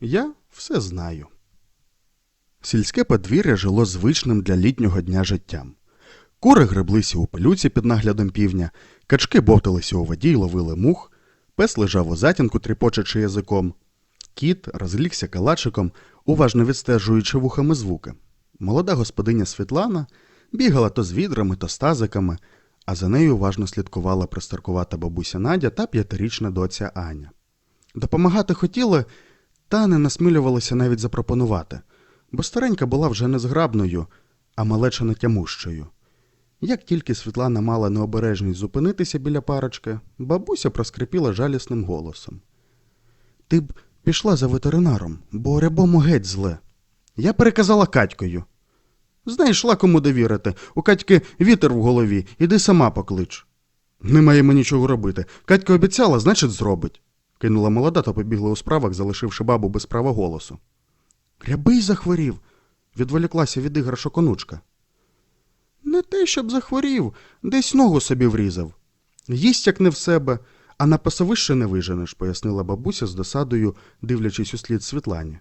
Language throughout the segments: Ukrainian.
Я все знаю. Сільське подвір'я жило звичним для літнього дня життям. Кури греблися у пилюці під наглядом півня, качки бовталися у воді й ловили мух, пес лежав у затінку, тріпочучи язиком. Кіт розлігся калачиком, уважно відстежуючи вухами звуки. Молода господиня Світлана бігала то з відрами, то з тазиками, а за нею уважно слідкувала пристаркувата бабуся Надя та п'ятирічна доця Аня. Допомагати хотіли, та не насмілювалися навіть запропонувати, бо старенька була вже не зграбною, а малеча не тямущою. Як тільки Світлана мала необережність зупинитися біля парочки, бабуся проскрипіла жалісним голосом. Ти б пішла за ветеринаром, бо рябому геть зле. Я переказала Катькою. Знайшла кому довірити. У Катьки вітер в голові, іди сама поклич. Немає ми нічого робити. Катька обіцяла, значить, зробить. кинула молода та побігла у справах, залишивши бабу без права голосу. Рябий захворів, відволіклася від іграшок онучка. Не те, щоб захворів, десь ногу собі врізав. Їсть як не в себе, а на пасовище не виженеш, пояснила бабуся з досадою, дивлячись у слід Світлані.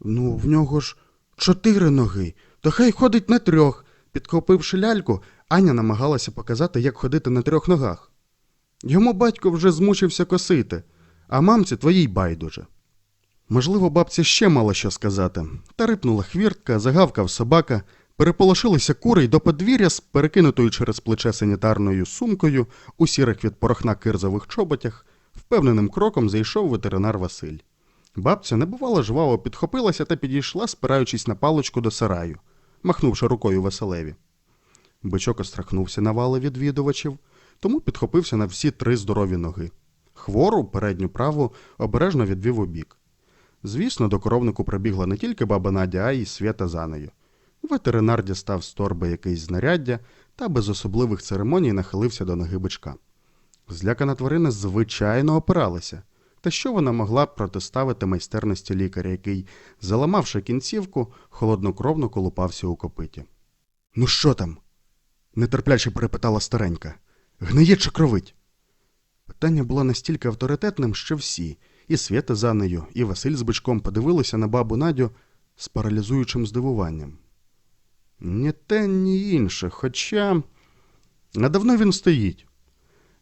Ну, в нього ж чотири ноги, то хай ходить на трьох. Підхопивши ляльку, Аня намагалася показати, як ходити на трьох ногах. Йому батько вже змучився косити, а мамці твоїй байдуже. Можливо, бабця ще мала що сказати, та рипнула хвіртка, загавкав собака, переполошилися кури й до подвір'я з перекинутою через плече санітарною сумкою у сірих від порохна кирзових чоботях, впевненим кроком зайшов ветеринар Василь. Бабця небувало жваво підхопилася та підійшла, спираючись на паличку до сараю, махнувши рукою Василеві. Бичок острахнувся на вали відвідувачів, тому підхопився на всі три здорові ноги. Хвору, передню праву, обережно відвів у бік. Звісно, до коровнику прибігла не тільки баба Надя, а й свята за нею. Ветеринар дістав з торби якесь знаряддя та без особливих церемоній нахилився до ноги бичка. Злякана тварина звичайно опиралася. Та що вона могла протиставити майстерності лікаря, який, заламавши кінцівку, холоднокровно колупався у копиті. Ну що там? нетерпляче перепитала старенька. Гниє чи кровить? Питання було настільки авторитетним, що всі, і Свята за нею, і Василь з бичком подивилися на бабу Надю з паралізуючим здивуванням. Ні те, ні інше, хоча. А давно він стоїть.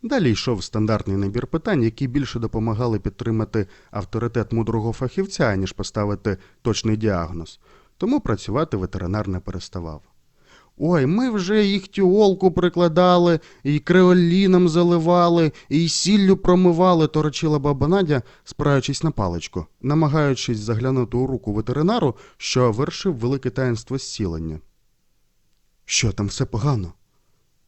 Далі йшов стандартний набір питань, які більше допомагали підтримати авторитет мудрого фахівця, ніж поставити точний діагноз, тому працювати ветеринар не переставав. Ой, ми вже їх тіолку прикладали, і креоліном заливали, і сіллю промивали, торочила баба Надя, спираючись на паличку, намагаючись заглянути у руку ветеринару, що вершив велике таїнство зцілення. Що там все погано?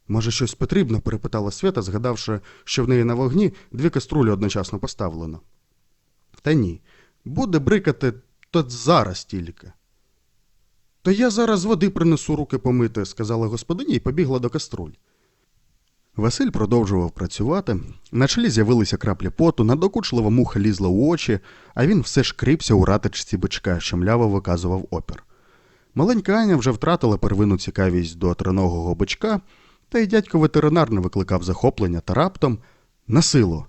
Може, щось потрібно? перепитала Свята, згадавши, що в неї на вогні дві каструлі одночасно поставлено. Та ні, буде брикати то зараз тільки. То я зараз води принесу руки помити, сказала господиня і побігла до каструль. Василь продовжував працювати, на чолі з'явилися краплі поту, надокучлива муха лізла у очі, а він все шкрипся у ратичці бичка, що мляво виказував опір. Маленька Аня вже втратила первинну цікавість до триногого бичка, та й дядько ветеринар не викликав захоплення та раптом на силу.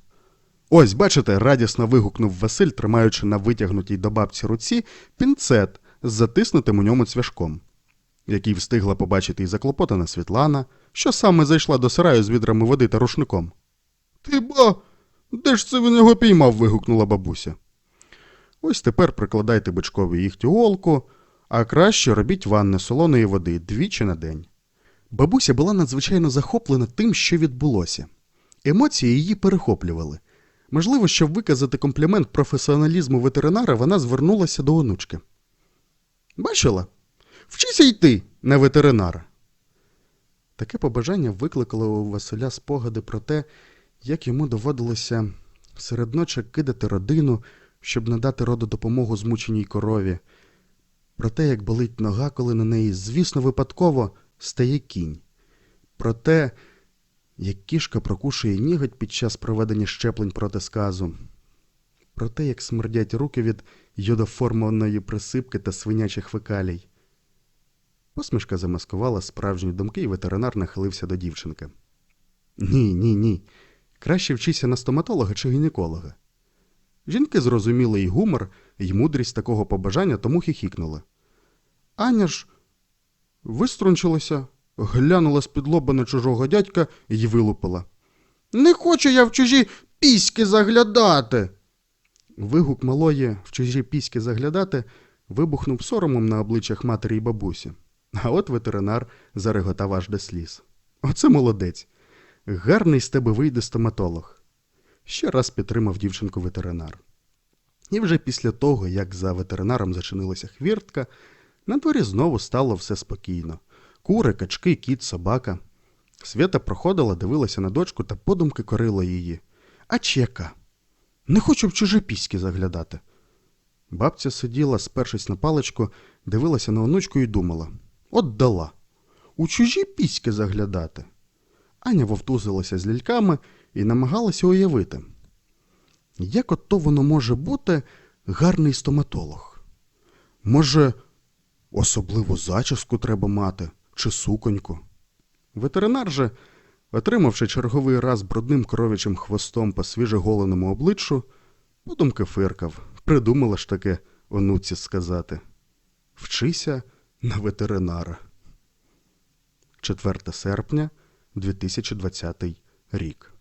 Ось, бачите, радісно вигукнув Василь, тримаючи на витягнутій до бабці руці пінцет з затиснутим у ньому цвяшком, який встигла побачити і заклопотана Світлана, що саме зайшла до сараю з відрами води та рушником. Ти ба, де ж це він його піймав? вигукнула бабуся. Ось тепер прикладайте бичкові їхтю голку, а краще робіть ванни солоної води двічі на день. Бабуся була надзвичайно захоплена тим, що відбулося. Емоції її перехоплювали. Можливо, щоб виказати комплімент професіоналізму ветеринара, вона звернулася до онучки. Бачила? Вчися йти на ветеринара. Таке побажання викликало у Василя спогади про те, як йому доводилося серед ночі кидати родину, щоб надати роду допомогу змученій корові, про те, як болить нога, коли на неї, звісно, випадково стає кінь, про те, як кішка прокушує ніготь під час проведення щеплень проти сказу, про те, як смердять руки від йодоформованої присипки та свинячих фекалій. Посмішка замаскувала справжні думки, і ветеринар нахилився до дівчинки. Ні, ні, ні. Краще вчися на стоматолога чи гінеколога. Жінки зрозуміли й гумор, й мудрість такого побажання, тому хіхікнули. Аня ж виструнчилася, глянула з-під лоба на чужого дядька й вилупила. Не хочу я в чужі піськи заглядати. Вигук малої в чужі піськи заглядати вибухнув соромом на обличчях матері й бабусі. А от ветеринар зареготав аж до сліз. Оце молодець. Гарний з тебе вийде стоматолог. Ще раз підтримав дівчинку ветеринар. І вже після того, як за ветеринаром зачинилася хвіртка, на дворі знову стало все спокійно. Кури, качки, кіт, собака. Свята проходила, дивилася на дочку та подумки корила її. А чека? Не хочу в чужі піськи заглядати. Бабця сиділа, спершись на паличку, дивилася на онучку і думала: от дала. У чужі піськи заглядати. Аня вовтузилася з ляльками і намагалася уявити, як ото воно може бути гарний стоматолог. Може, особливу зачіску треба мати чи суконьку. Ветеринар же, отримавши черговий раз брудним коров'ячим хвостом по свіжеголеному обличчю, подумки фиркав, придумала ж таке онуці сказати. Вчися на ветеринара. 4 серпня 2020 рік.